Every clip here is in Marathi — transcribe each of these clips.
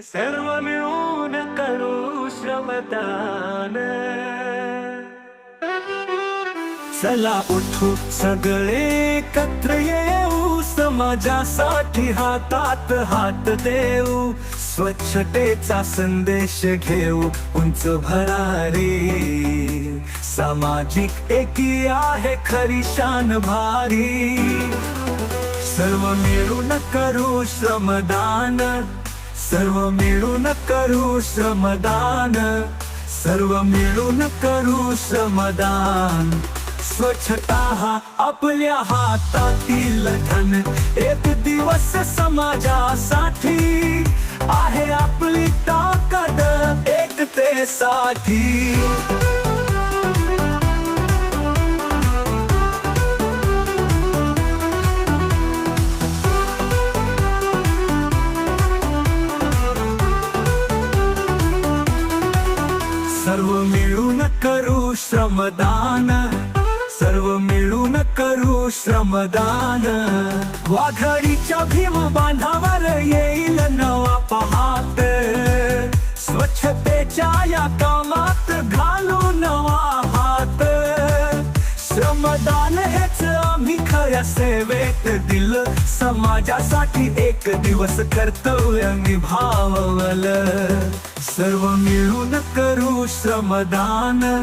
सर्व मिळून करू श्रमदान. चला उठू सगळे एकत्र येऊ समाजासाठी हातात हात देऊ. स्वच्छतेचा संदेश घेऊ उंच भरारी. सामाजिक एकी आहे खरी शान भारी. सर्व मिळून करू श्रमदान. सर्व मिळून करू श्रमदान. सर्व मिळून करू श्रमदान. स्वच्छता हा आपल्या हातातील धन. एक दिवस समाजासाठी आहे आपली ताकद एकतेसाठी सर्व मिळून करू श्रमदान. सर्व मिळून करू श्रमदान. वाघाडीच्या भीम बांधावर येईल नवा पहात. स्वच्छतेच्या या कामात घालू नवा हात. श्रमदान हेच आम्ही खऱ्या सेवेत दिल. समाजासाठी एक दिवस कर्तव्य निभावलं. सर्व मिळून करू श्रमदान.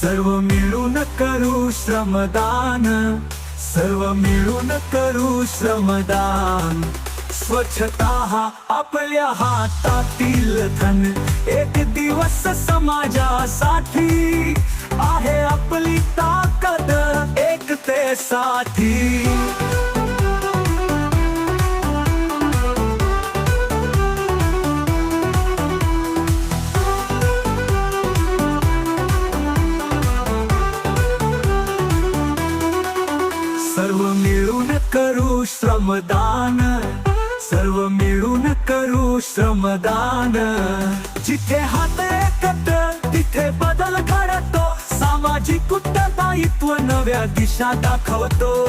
सर्व मिळून करू श्रमदान. सर्व मिळून करू श्रमदान. स्वच्छता हा आपल्या हातातील धन. एक दिवस समाजासाठी आहे आपली ताकद. एकतेसाठी करू श्रमदान. सर्व मिळून करू श्रमदान. जिथे हात एकत्र तिथे बदल घडतो. सामाजिक उत्तरदायित्व नव्या दिशा दाखवतो.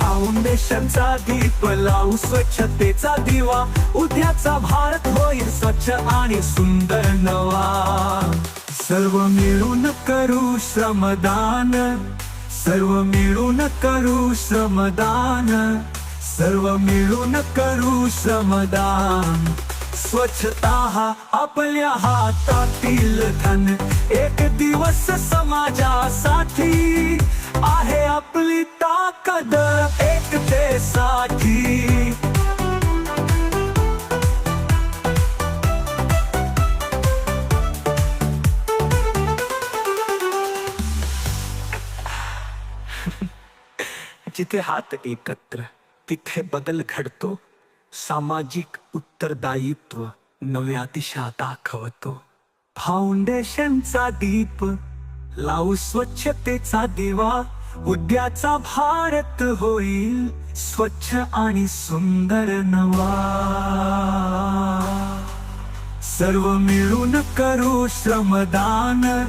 फाउंडेशनचा दीप लावू स्वच्छतेचा दिवा. उद्याचा भारत होईल स्वच्छ आणि सुंदर नवा. सर्व मिळून करू श्रमदान. सर्व मिळून करू श्रमदान सर्व मिळून करू श्रमदान. स्वच्छता हा आपल्या हातातील धन एक दिवस समाजासाठी आहे आपली ताकद. जिथे हात एकत्र तिथे बदल घडतो. सामाजिक उत्तरदायित्व नव्या दिशा दाखवतो. फाउंडेशनचा दीप लावू स्वच्छतेचा दिवा. उद्याचा भारत होईल स्वच्छ आणि सुंदर नवा. सर्व मिळून करू श्रमदान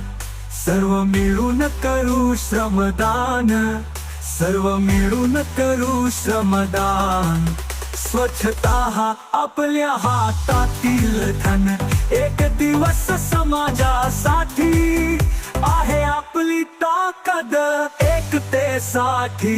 सर्व मिळून करू श्रमदान. सर्व मिळून करू श्रमदान. स्वच्छता हा आपल्या हातातील धन. एक दिवस समाजासाठी आहे आपली ताकद एकतेसाठी